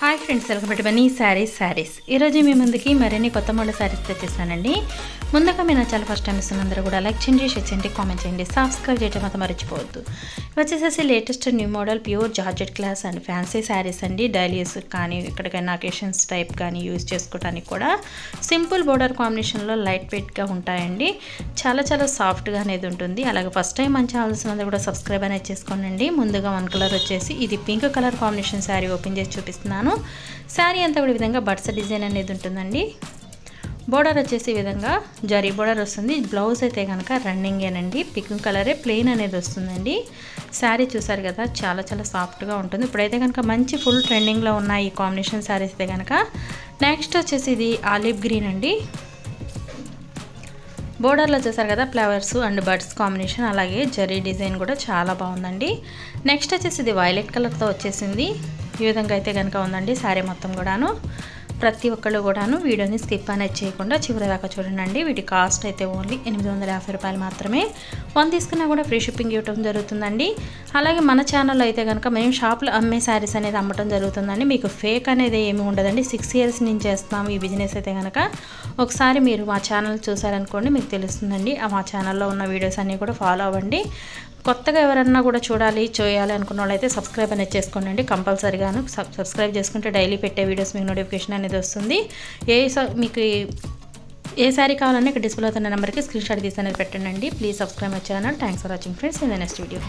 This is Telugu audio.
Hi friends welcome to Mani saris saris ఈరోజు మీ ముందుకి మరిన్ని కొత్త మోడల్ శారీస్ తెచ్చేసానండి. ముందుగా మీ నచ్చాలి చాలా ఫస్ట్ టైం ఇస్తున్నందరూ కూడా లైక్ చేయండి షేర్ చేయండి కామెంట్ చేయండి సబ్స్క్రైబ్ చేయడం మాత్రం మర్చిపోవద్దు. వచ్చేసేసి latest new model pure georgette class and fancy saris అండి. డైలీ యూస్ కానీ ఎక్కడికైనా అకేషన్స్ టైప్ కానీ యూజ్ చేసుకోవడానికి కూడా సింపుల్ బోర్డర్ కాంబినేషన్లో లైట్ వెయిట్గా ఉంటాయండి. చాలా చాలా సాఫ్ట్గా అనేది ఉంటుంది. అలాగే ఫస్ట్ టైం మంచి ఛానల్స్ కూడా సబ్స్క్రైబ్ అనేది చేసుకోండి ముందుగా వన్ కలర్ వచ్చేసి ఇది pink colour combination sari open చేసి చూపిస్తున్నాను. శారీ అంతా కూడా విధంగా బట్స్ డిజైన్ అనేది ఉంటుందండి. బోర్డర్ వచ్చేసి ఈ విధంగా జరీ బోర్డర్ వస్తుంది. బ్లౌజ్ అయితే కనుక రన్నింగేనండి పింక్ కలరే ప్లెయిన్ అనేది వస్తుందండి. శారీ చూసారు కదా చాలా చాలా సాఫ్ట్గా ఉంటుంది. ఇప్పుడైతే కనుక మంచి ఫుల్ ట్రెండింగ్లో ఉన్నాయి ఈ కాంబినేషన్ శారీస్ అయితే కనుక నెక్స్ట్ వచ్చేసి ఇది ఆలివ్ గ్రీన్ అండి. బోర్డర్లో చూసారు కదా ఫ్లవర్స్ అండ్ బర్డ్స్ కాంబినేషన్ అలాగే జరీ డిజైన్ కూడా చాలా బాగుందండి. నెక్స్ట్ వచ్చేసి ఇది వైలెట్ కలర్తో వచ్చేసింది. ఈ విధంగా అయితే కనుక ఉందండి శారీ మొత్తం కూడాను. ప్రతి ఒక్కళ్ళు కూడాను వీడియోని స్కిప్ అనేది చేయకుండా చివరి దాకా చూడండి. వీటి కాస్ట్ అయితే ఓన్లీ ఎనిమిది వందల యాభై రూపాయలు మాత్రమే. వన్ తీసుకున్నా కూడా ఫ్రీ షిప్పింగ్ ఇవ్వడం జరుగుతుందండి. అలాగే మన ఛానల్లో అయితే కనుక మేము షాప్లో అమ్మే శారీస్ అనేది అమ్మటం జరుగుతుందండి. మీకు ఫేక్ అనేది ఏమి ఉండదండి. సిక్స్ ఇయర్స్ నుంచి చేస్తున్నాము ఈ బిజినెస్ అయితే కనుక ఒకసారి మీరు మా ఛానల్ చూసారనుకోండి మీకు తెలుస్తుందండి. ఆ మా ఛానల్లో ఉన్న వీడియోస్ అన్నీ కూడా ఫాలో అవ్వండి. కొత్తగా ఎవరన్నా కూడా చూడాలి చేయాలి అనుకున్న వాళ్ళైతే సబ్స్క్రైబ్ అనేది చేసుకోండి కంపల్సరీగాను సబ్స్క్రైబ్ చేసుకుంటే డైలీ పెట్టే వీడియోస్ మీకు నోటిఫికేషన్ అనేది వస్తుంది. ఏ మీకు ఏ శారీ కావాలన్నా ఇక్కడ డిస్ప్లే అవుతున్న నెంబర్కి స్క్రీన్ షాట్ తీసి అనేది పెట్టండి. Please subscribe my channel. Thanks for watching friends. In the next video.